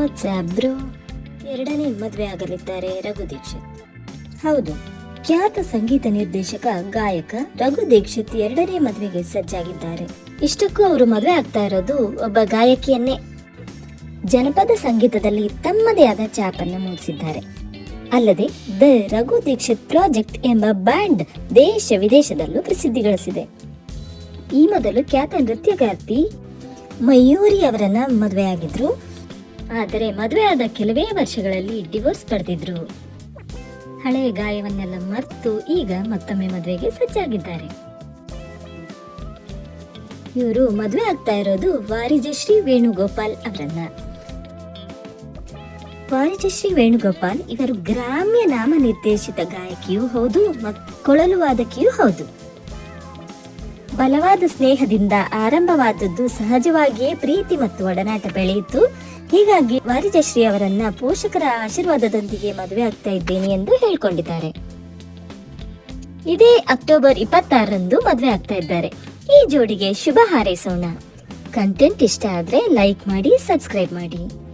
WhatsApp bro ಎರಡನೇ ಮದುವೆ ಆಗಲಿದ್ದಾರೆ ರಘು ದೀಕ್ಷಿತ್. ಹೌದು, ಖ್ಯಾತ ಸಂಗೀತ ನಿರ್ದೇಶಕ, ಗಾಯಕ ರಘು ದೀಕ್ಷಿತ್ ಎರಡನೇ ಮದುವೆಗೆ ಸಜ್ಜಾಗಿದ್ದಾರೆ. ಇಷ್ಟಕ್ಕೂ ಅವರು ಮದುವೆ ಆಗ್ತಾ ಇರೋದು ಒಬ್ಬ ಗಾಯಕಿಯನ್ನೇ. ಜನಪದ ಸಂಗೀತದಲ್ಲಿ ತಮ್ಮದೇ ಆದ ಚಾಪನ್ನು ಮೂಡಿಸಿದ್ದಾರೆ. ಅಲ್ಲದೆ ದ ರಘು ದೀಕ್ಷಿತ್ ಪ್ರಾಜೆಕ್ಟ್ ಎಂಬ ಬ್ಯಾಂಡ್ ದೇಶ ವಿದೇಶದಲ್ಲೂ ಪ್ರಸಿದ್ಧಿ ಗಳಿಸಿದೆ ಈ ಮೊದಲು ಖ್ಯಾತ ನೃತ್ಯಗಾರ್ತಿ ಮಯೂರಿ ಅವರನ್ನ ಮದುವೆಯಾಗಿದ್ರು. ಆದರೆ ಮದುವೆಯಾದ ಕೆಲವೇ ವರ್ಷಗಳಲ್ಲಿ ಡಿವೋರ್ಸ್ ಪಡೆದಿದ್ರು. ಹಳೆಯ ಗಾಯವನ್ನೆಲ್ಲ ಮರೆತು ಈಗ ಮತ್ತೊಮ್ಮೆ ಮದುವೆಗೆ ಸಜ್ಜಾಗಿದ್ದಾರೆ. ಇವರು ಮದುವೆ ಆಗ್ತಾ ಇರೋದು ವಾರಿಜಶ್ರೀ ವೇಣುಗೋಪಾಲ್ ಅವರನ್ನ. ವಾರಿಜಶ್ರೀ ವೇಣುಗೋಪಾಲ್ ಇವರು ಗ್ರಾಮ್ಯ ನಾಮ ನಿರ್ದೇಶಿತ ಗಾಯಕಿಯೂ ಹೌದು ಕೊಳಲು ವಾದಕಿಯೂ ಹೌದು. ಬಲವಾದ ಸ್ನೇಹದಿಂದ ಆರಂಭವಾದದ್ದು ಸಹಜವಾಗಿಯೇ ಪ್ರೀತಿ ಮತ್ತು ಒಡನಾಟ ಬೆಳೆಯಿತು. ಹೀಗಾಗಿ ವಾರಿಜಶ್ರೀ ಅವರನ್ನ ಪೋಷಕರ ಆಶೀರ್ವಾದದೊಂದಿಗೆ ಮದುವೆ ಆಗ್ತಾ ಇದ್ದೇನೆ ಎಂದು ಹೇಳಿಕೊಂಡಿದ್ದಾರೆ. ಇದೇ ಅಕ್ಟೋಬರ್ ಇಪ್ಪತ್ತಾರರಂದು ಮದುವೆ ಆಗ್ತಾ ಇದ್ದಾರೆ. ಈ ಜೋಡಿಗೆ ಶುಭ ಹಾರೈಸೋಣ. ಕಂಟೆಂಟ್ ಇಷ್ಟ ಆದ್ರೆ ಲೈಕ್ ಮಾಡಿ, ಸಬ್ಸ್ಕ್ರೈಬ್ ಮಾಡಿ.